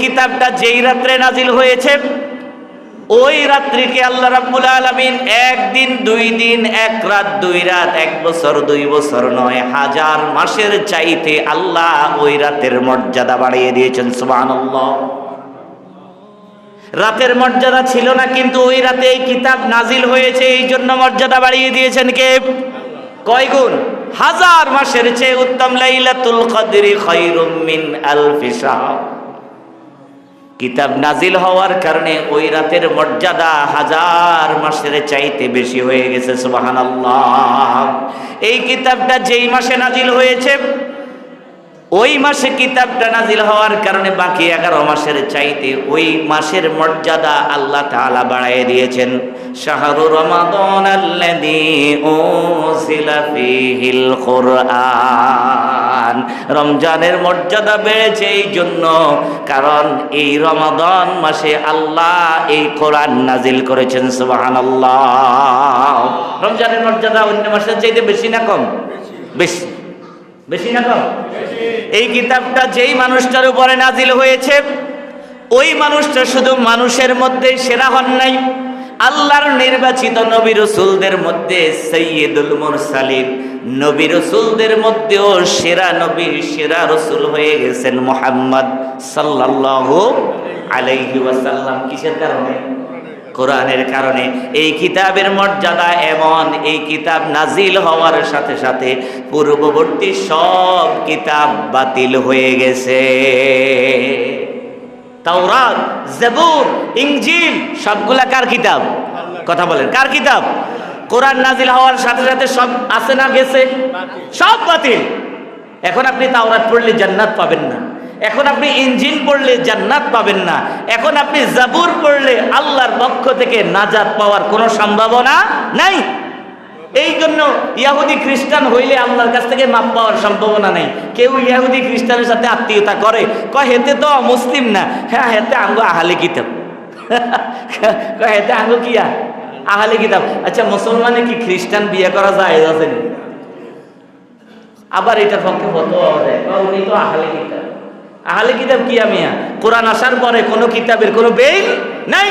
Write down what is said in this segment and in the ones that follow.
কিতাবটা যেই রাত্রে নাজিল হয়েছে, ওই রাত্রিকে আল্লাহ রাব্বুল আলামিন একদিন, দুই দিন, এক রাত, দুই রাত, এক বছর, দুই বছর নয়, হাজার মাসের চাইতে আল্লাহ ওই রাতের মর্যাদা বাড়িয়ে দিয়েছেন, সুবহানাল্লাহ। রাতের মর্যাদা ছিল না, কিন্তু ওই রাতে এই কিতাব নাজিল হয়েছে, এই জন্য মর্যাদা বাড়িয়ে দিয়েছেন কে? কয় গুণ? হাজার মাসের চেয়ে উত্তম লাইলাতুল কদরি খায়রুম মিন আলফি শাহর। কিতাব নাজিল হওয়ার কারণে ওই রাতের মর্যাদা হাজার মাসের চাইতে বেশি হয়ে গেছে, সুবহানাল্লাহ। এই কিতাবটা যেই মাসে নাজিল হয়েছে ওই মাসে কিতাবটা নাজিল হওয়ার কারণে বাকি এগারো মাসের চাইতে ওই মাসের মর্যাদা আল্লাহ তাআলা বাড়ায় দিয়েছেন। শাহরু রমাদান ফীহিল রমজানের মর্যাদা বেড়েছে এই জন্য, কারণ এই রমাদান মাসে আল্লাহ এই কোরআন নাজিল করেছেন, সুবহানাল্লাহ। রমজানের মর্যাদা অন্য মাসের চাইতে বেশি না কম? বেশি। বেশি না কম? এই কিতাবটা যেই মানুষটার উপরে নাজিল হয়েছে, ওই মানুষটা শুধু মানুষের মধ্যে সেরা হন নাই। আল্লাহর নির্বাচিত নবী রসুলদের মধ্যে সৈয়দুল মুরসালিন, নবী রসুলদের মধ্যেও সেরা নবী, সেরা রসুল হয়ে গেছেন মোহাম্মদ সাল্লাল্লাহু আলাইহি ওয়াসাল্লাম। কিসের কারণে? কোরআনের কারণে এই কিতাবের মর্যাদা এমন এই কিতাব নাজিল হওয়ার সাথে সাথে পূর্ববর্তী সব কিতাব বাতিল হয়ে গেছে। তাওরাত জবুর ইঞ্জিল সবগুলা কার কিতাব? কথা বলেন কার কিতাব? কোরআন নাজিল হওয়ার সাথে সাথে সব আছে না গেছে? সব বাতিল। এখন আপনি তাওরাত পড়লে জান্নাত পাবেন এখন আপনি ইঞ্জিন পড়লে জান্নাত পাবেন না। এখন আপনি জাবুর পড়লে আল্লাহর পক্ষ থেকে নাজাত পাওয়ার কোনো সম্ভাবনা নাই। এই জন্য ইয়াহুদি খ্রিস্টান হইলে আল্লাহর কাছ থেকে মাপ পাওয়ার সম্ভাবনা নেই। কেউ ইয়াহুদি খ্রিস্টানের সাথে আত্মীয়তা করে, কয়, হেতে তো মুসলিম না। হ্যাঁ হেতে আঙ্গো আহালে কিতাব। কয়, হেতে আঙ্গো কিয়া আহালে কিতাব। আচ্ছা মুসলমানে কি খ্রিস্টান বিয়ে করা যায় আবার এটার পক্ষে দেয়। উনি তো আহালে কিতাব। আহলে কিতাব কি আমিয়া? কোরআন আসার পরে কোনো কিতাবের কোনো বেই নাই?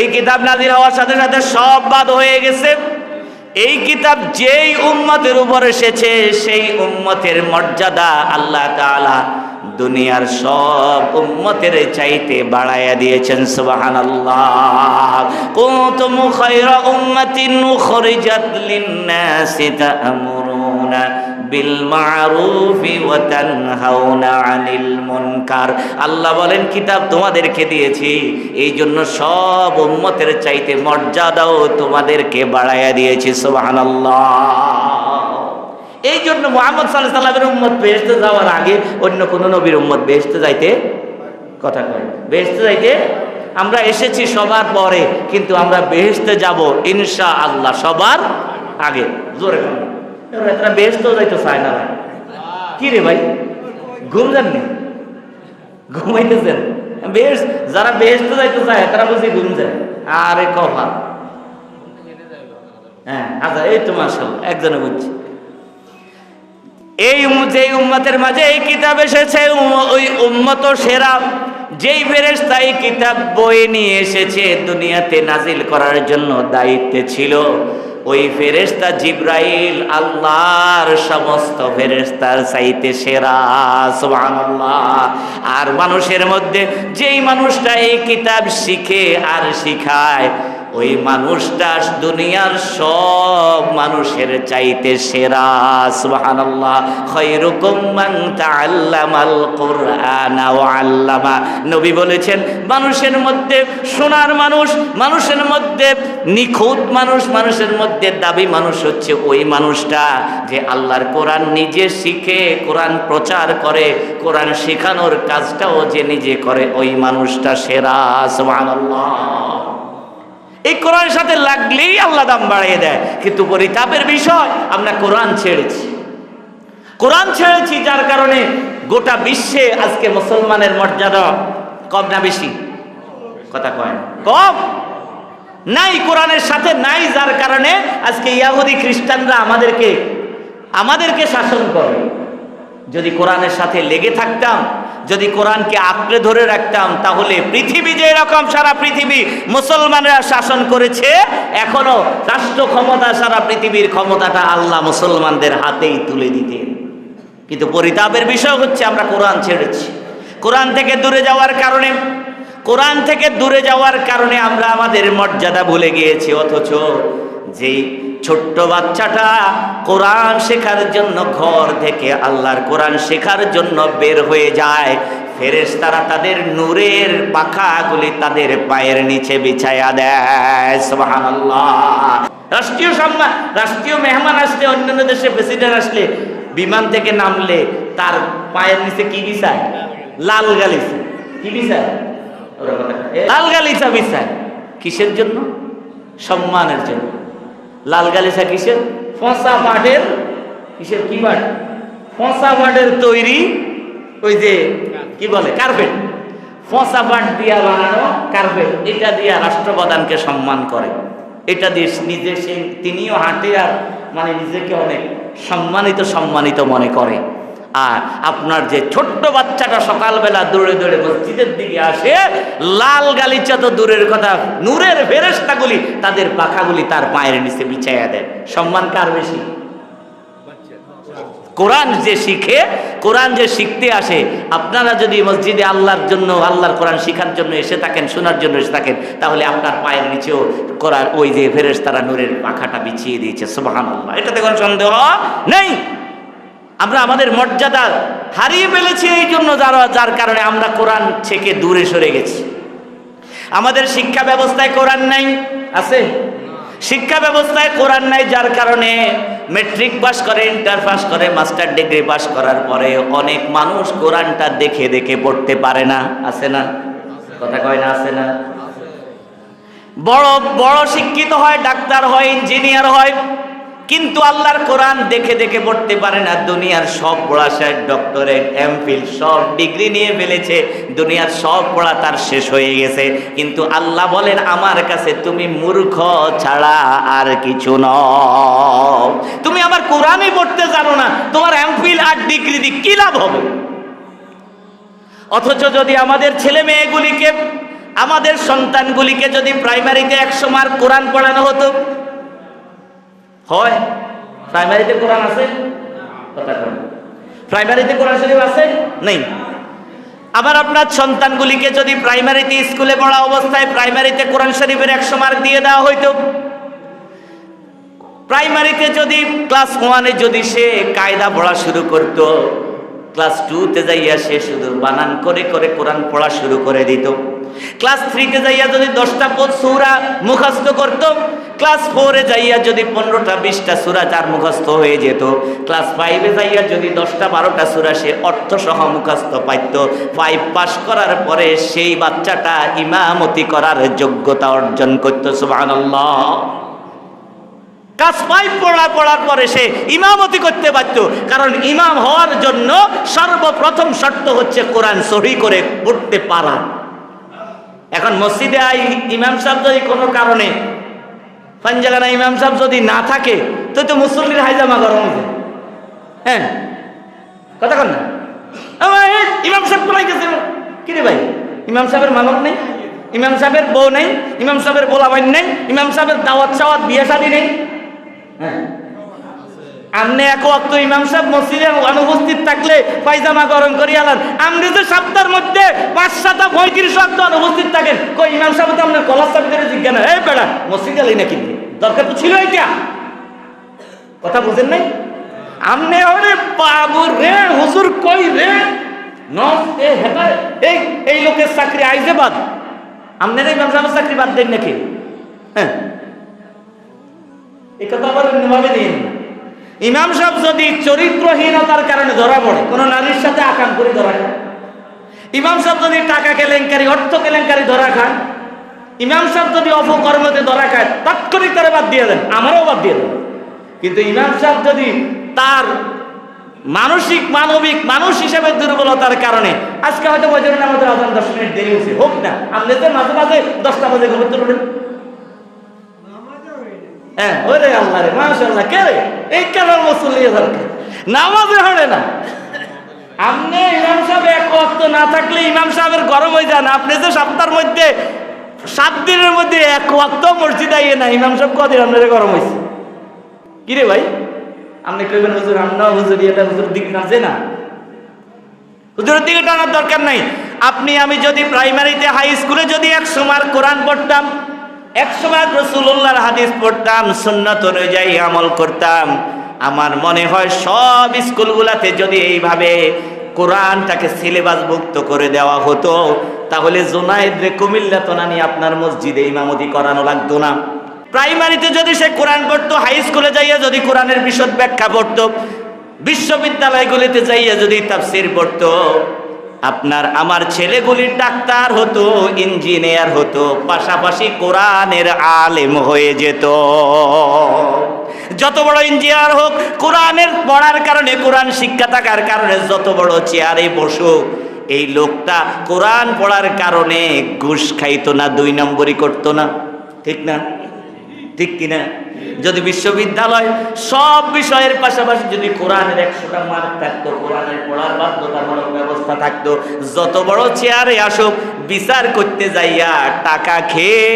এই কিতাব নাজির হওয়ার সাথে সাথে সব বাদ হয়ে গেছে। এই কিতাব যেই উম্মতের উপর এসেছে, সেই উম্মতের মর্যাদা আল্লাহ তাআলা দুনিয়ার সব উম্মতের চাইতে বাড়াইয়া দিয়েছেন, সুবহানাল্লাহ। কুনতুম খায়রা উম্মাতিন উখরিজাত লিন-নাসি তা'মুরুনা আল্লাহ বলেন, কিতাব তোমাদেরকে দিয়েছি। এই জন্য সব উম্মতের চাইতে মর্যাদাও তোমাদেরকে বাড়াইয়া দিয়েছি। সুবহানাল্লাহ। এই জন্য মোহাম্মদ সাল্লাহ সাল্লামের উম্মত বেহেস্তে যাওয়ার আগে অন্য কোন নবীর উম্মত বেহেস্তে যাইতে কথা কয় বেহেস্তে যাইতে আমরা এসেছি সবার পরে, কিন্তু আমরা বেহেস্তে যাব ইনশা আল্লাহ সবার আগে। জোরে বেহেস্তেও যাইতে চায় না ভাই কি রে ভাই? ঘুম যাননি ঘুমাইতেছেন? বেশ, যারা বেহেস্তে যাইতে চায় তারা বুঝি ঘুম যায়। আরে কফা হ্যাঁ আচ্ছা এই তো মাসাল একজনে বুঝছি। এই যেই উম্মতের মাঝে এই কিতাব এসেছে ওই উম্মত সেরা। যেই ফেরেশতা এই কিতাব বই নিয়ে এসেছে, দুনিয়াতে নাজিল করার জন্য দায়িত্বে ছিল। ওই ফেরেস্তা জিব্রাইল আল্লাহর সমস্ত ফেরেস্তার চাইতে সেরা, সুবহানাল্লাহ। আর মানুষের মধ্যে যেই মানুষটা এই কিতাব শিখে আর শিখায় ওই মানুষটা দুনিয়ার সব মানুষের চাইতে সেরা আল্লামা। নবী বলেছেন, মানুষের মধ্যে সোনার মানুষ, মানুষের মধ্যে নিখুঁত মানুষ, মানুষের মধ্যে দাবি মানুষ হচ্ছে ওই মানুষটা যে আল্লাহর কোরআন নিজে শিখে, কোরআন প্রচার করে, কোরআন শেখানোর কাজটাও যে নিজে করে, ওই মানুষটা সেরা, সুবহানাল্লাহ। এই কোরআনের সাথে লাগলেই আল্লাহ দাম বাড়িয়ে দেয়। কিন্তু পরিতাপের বিষয়, আমরা কোরআন ছেড়েছি। কোরআন ছেড়েছি যার কারণে গোটা বিশ্বে আজকে মুসলমানের মর্যাদা কম না বেশি? কথা কয় কম? নাই কোরআনের সাথে নাই যার কারণে আজকে ইয়াহুদি খ্রিস্টানরা আমাদেরকে আমাদেরকে শাসন করে। যদি কোরআনের সাথে লেগে থাকতাম যদি কোরআনকে আঁকড়ে ধরে রাখতাম, তাহলে পৃথিবী যে এরকম, সারা পৃথিবী মুসলমানরা শাসন করেছে, এখনও রাষ্ট্র ক্ষমতা, সারা পৃথিবীর ক্ষমতাটা আল্লাহ মুসলমানদের হাতেই তুলে দিতেন। কিন্তু পরিতাপের বিষয় হচ্ছে, আমরা কোরআন ছেড়েছি। কোরআন থেকে দূরে যাওয়ার কারণে, কোরআন থেকে দূরে যাওয়ার কারণে আমরা আমাদের মর্যাদা ভুলে গিয়েছি, অথচ যেই ছোট্ট বাচ্চাটা কোরআন শেখার জন্য ঘর থেকে আল্লাহর কোরআন শেখার জন্য বের হয়ে যায়। ফেরেস তারা তাদের নূরের পাখাগুলি তাদের পায়ের নিচে বিছায়া দেয়। রাষ্ট্রীয় সম্মান, রাষ্ট্রীয় মেহমান আসলে, অন্যান্য দেশে প্রেসিডেন্ট আসলে বিমান থেকে নামলে তার পায়ের নিচে কি বিছায়? লাল গালিচা। কি বিছায়? লাল গালিচা বিছায়। কিসের জন্য? সম্মানের জন্য। লাল গালিচা কিসের? ফসা পাটের কিসের কি পাট ফসা পাটের তৈরি ওই যে কি বলে? কার্পেট। ফসা পাট দিয়া বানানো কার্পেট। এটা দিয়া রাষ্ট্রপ্রধানকে সম্মান করে। এটা দিয়ে নিজে সে তিনিও হাঁটে আর মানে নিজেকে অনেক সম্মানিত সম্মানিত মনে করে। আর আপনার যে ছোট্ট বাচ্চাটা সকালবেলা দৌড়ে দৌড়ে মসজিদের দিকে আসে, লাল গালিচা তো দূরের কথা, নূরের ফেরেস্তাগুলি তাদের পাখাগুলি তার পায়ের নিচে বিছাইয়া দেয়। সম্মান কার বেশি? কোরআন যে শিখে, কোরআন যে শিখতে আসে, আপনারা যদি মসজিদে আল্লাহর জন্য, আল্লাহর কোরআন শিখার জন্য এসে থাকেন, শোনার জন্য এসে থাকেন, তাহলে আপনার পায়ের নিচেও কোরআন, ওই যে ফেরেস তারা নূরের পাখাটা বিছিয়ে দিয়েছে সুবাহান আল্লাহ এটাতে কোনো সন্দেহ নেই? আমরা আমাদের মর্যাদা হারিয়ে ফেলেছি এই জন্য যারা, যার কারণে আমরা কোরআন থেকে দূরে সরে গেছি। আমাদের শিক্ষা ব্যবস্থায় কোরআন নাই, আছে? শিক্ষা ব্যবস্থায় কোরআন নাই, যার কারণে মেট্রিক পাস করে ইন্টার পাস করে মাস্টার ডিগ্রি পাস করার পরে অনেক মানুষ কোরআনটা দেখে দেখে পড়তে পারে না, আছে না? কথা কয় না, আছে না? বড় বড় শিক্ষিত হয়, ডাক্তার হয় ইঞ্জিনিয়ার হয় কিন্তু আল্লাহর কোরআন দেখে দেখে পড়তে পারে না। দুনিয়ার সব পড়া শেষ ডক্টরেট এমফিল সব ডিগ্রি নিয়ে ফেলেছে। দুনিয়ার সব পড়া তার শেষ হয়ে গেছে। কিন্তু আল্লাহ বলেন, আমার কাছে তুমি মূর্খ ছাড়া আর কিছু ন তুমি আমার কোরআনই পড়তে জানো না। তোমার এমফিল আর ডিগ্রি দিয়ে কি লাভ হবে? অথচ যদি আমাদের ছেলে মেয়েগুলিকে, আমাদের সন্তানগুলিকে যদি প্রাইমারিতে একশো মার্ক কোরআন পড়ানো হতো হয়? প্রাইমারিতে কোরআন আছে? কথা। প্রাইমারিতে কোরআন শরীফ আছে? নেই। আবার আপনার সন্তানগুলিকে যদি প্রাইমারিতে স্কুলে পড়া অবস্থায় প্রাইমারিতে কোরআন শরীফের একশো মার্ক দিয়ে দেওয়া হইতো। প্রাইমারিতে যদি ক্লাস ওয়ানে যদি সে কায়দা পড়া শুরু করত ক্লাস টুতে যাইয়া সে শুধু বানান করে করে কোরআন পড়া শুরু করে দিত। ক্লাস থ্রিতে যাইয়া যদি দশটা পদ সুরা মুখস্থ করত, ক্লাস ফোরে যাইয়া যদি পনেরোটা, বিশটা সুরা তার মুখস্থ হয়ে যেত, ক্লাস ফাইভে যাইয়া যদি দশটা, বারোটা সুরা সে অর্থ সহ মুখস্থ পাইত, ফাইভ পাস করার পরে সেই বাচ্চাটা ইমামতি করার যোগ্যতা অর্জন করতো, সুবহানাল্লাহ। ক্লাস ফাইভ পড়া, পড়ার পরে সে ইমামতি করতে পারত, কারণ ইমাম হওয়ার জন্য সর্বপ্রথম শর্ত হচ্ছে কোরআন সহি করে পড়তে পারা। এখন মসজিদে আই, ইমাম সাহেব যদি কোনো কারণে পাঞ্জাগানা ইমাম সাহেব যদি না থাকে, তো তো মুসল্লির হাইজামা গরম হয়ে যায়। হ্যাঁ? কথা কন না? ইমাম সাহেব কোথায় গেছে কি রে ভাই? ইমাম সাহেবের মানব নেই? ইমাম সাহেবের বউ নেই? ইমাম সাহেবের বোলাবাইন নেই? ইমাম সাহেবের দাওয়াত সাওয়াত বিয়ে শাদী নেই? হ্যাঁ? আমনে এক ওয়াক্ত ইমাম সাহেব মসজিদে অনুপস্থিত থাকলে পায়জামা গরম করি আলান আপনি যে সপ্তাহের মধ্যে পাঁচ সাত পঁয়ত্রিশ ওয়াক্ত অনুপস্থিত থাকেন, কই ইমাম সাহেব তো আপনার কলার সাহেব ধরে জিজ্ঞাসা এই বেড়া, মসজিদে এলাই না কিন্তু দরকার তো ছিল এটা। কথা বুঝেন নাই? আমনে ওরে বাবু রে, হুজুর কই রে? নস, এ হেতা এই এই লোকের চাকরি আইজে বাদ। আমনের ইমাম সাহেবের চাকরি বাদ দেন নাকি? হ্যাঁ। এই কথা আবার অন্যভাবে দিন ইমাম সাহেব যদি চরিত্রহীনতার কারণে ধরা পড়ে, কোনো নারীর সাথে আকাম করে ধরা খান ইমাম সাহেব যদি টাকা কেলেঙ্কারি, অর্থ কেলেঙ্কারি ধরা খান, ইমাম সাহেব যদি অপকর্মতে ধরা খায় তাৎক্ষণিক তারা বাদ দিয়ে দেন, আমারও বাদ দিয়ে দেন। কিন্তু ইমাম সাহেব যদি তার মানসিক, মানবিক, মানুষ হিসেবে দুর্বলতার কারণে, আজকে হয়তো বজরের আমাদের আজান দশ মিনিট দেরি হয়েছে, হোক না, আপনি তো মাঝে মাঝে দশটা বাজে তুলবেন হ্যাঁ ওরে কে এই না। আপনি এক ওয়াক্ত না থাকলে গরম হয়ে যান আপনি সপ্তাহের মধ্যে, সাত দিনের মধ্যে এক ওয়াক্ত না কদিন গরম হয়েছে ভাই? আপনি এটা হুজুর না দরকার নাই। আপনি, আমি যদি প্রাইমারিতে হাই স্কুলে যদি এক সময় কোরআন পড়তাম এক সময় রসুল্লাহর হাদিস পড়তাম, সুন্নত অনুযায়ী আমল করতাম। আমার মনে হয় সব স্কুলগুলাতে যদি এইভাবে কোরআনটাকে সিলেবাস মুক্ত করে দেওয়া হতো, তাহলে জোনায়েদ রে কুমিল্লা তোনানি আপনার মসজিদে ইমামতি করানো লাগতো না। প্রাইমারিতে যদি সে কোরআন পড়তো, হাই স্কুলে যাইয়া যদি কোরআনের বিশদ ব্যাখ্যা পড়তো, বিশ্ববিদ্যালয়গুলিতে যাইয়া যদি তাফসির পড়তো আপনার আমার ছেলেগুলির ডাক্তার হতো, ইঞ্জিনিয়ার হতো, পাশাপাশি কোরআনের আলেম হয়ে যেত। যত বড় ইঞ্জিনিয়ার হোক, কোরআনের পড়ার কারণে, কোরআন শিক্ষা থাকার কারণে যত বড় চেয়ারে বসুক, এই লোকটা কোরআন পড়ার কারণে ঘুষ খাইতো না, দুই নম্বরই করতো না। ঠিক না? ঠিক কিনা? যদি বিশ্ববিদ্যালয় সব বিষয়ের পাশাপাশি যদি কোরআনের একশোটা মার্ক থাকতো, কোরআনের পড়ার বাধ্যতামূলক ব্যবস্থা থাকতো, যত বড় চেয়ারে আসুক, বিচার করতে যাইয়া টাকা খেয়ে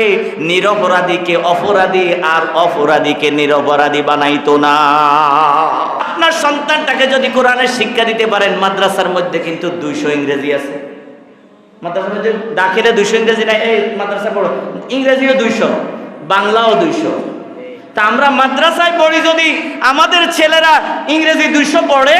নিরপরাধীকে অপরাধী আর অপরাধীকে নিরপরাধী বানাইতো না। আপনার সন্তানটাকে যদি কোরআনের শিক্ষা দিতে পারেন, মাদ্রাসার মধ্যে কিন্তু দুইশো ইংরেজি আছে। মাদ্রাসার মধ্যে দাখিলে দুইশো ইংরেজি নাই, এই মাদ্রাসা পড়ো, ইংরেজিও দুইশো, বাংলাও দুইশো। তা আমরা মাদ্রাসায় পড়ি যদি আমাদের ছেলেরা ইংরেজি দুইশো পড়ে,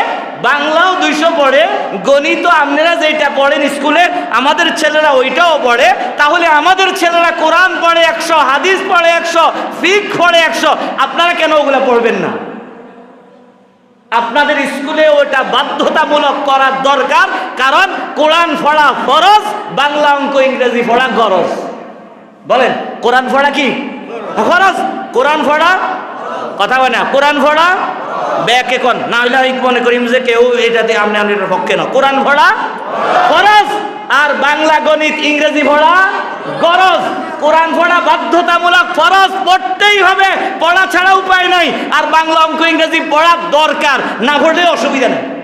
বাংলাও দুইশো পড়ে গণিত আপনারা যেটা পড়েন স্কুলে, আমাদের ছেলেরা ওইটাও পড়ে। তাহলে আমাদের ছেলেরা কোরআন পড়ে একশো, হাদিস পড়ে একশো, ফিক পড়ে একশো, আপনারা কেন ওগুলো পড়বেন না? আপনাদের স্কুলে ওটা বাধ্যতামূলক করার দরকার, কারণ কোরআন পড়া ফরজ, বাংলা অঙ্ক ইংরেজি পড়া গরজ। বলেন, কোরআন পড়া কি? ফরজ। কোরআন পড়া কথা বলে না, কোরআন পড়া ব্যাকে কোন? না হইলে মনে করি যে কেউ এটাতে আপনি আপনার পক্ষে না। কোরআন পড়া ফরজ। আর বাংলা, গণিত, ইংরেজি পড়া গরজ। কোরআন পড়া বাধ্যতামূলক ফরজ, পড়তেই হবে। পড়া ছাড়া উপায় নাই। আর বাংলা অঙ্ক, ইংরেজি পড়া দরকার। না পড়লে অসুবিধা নেই।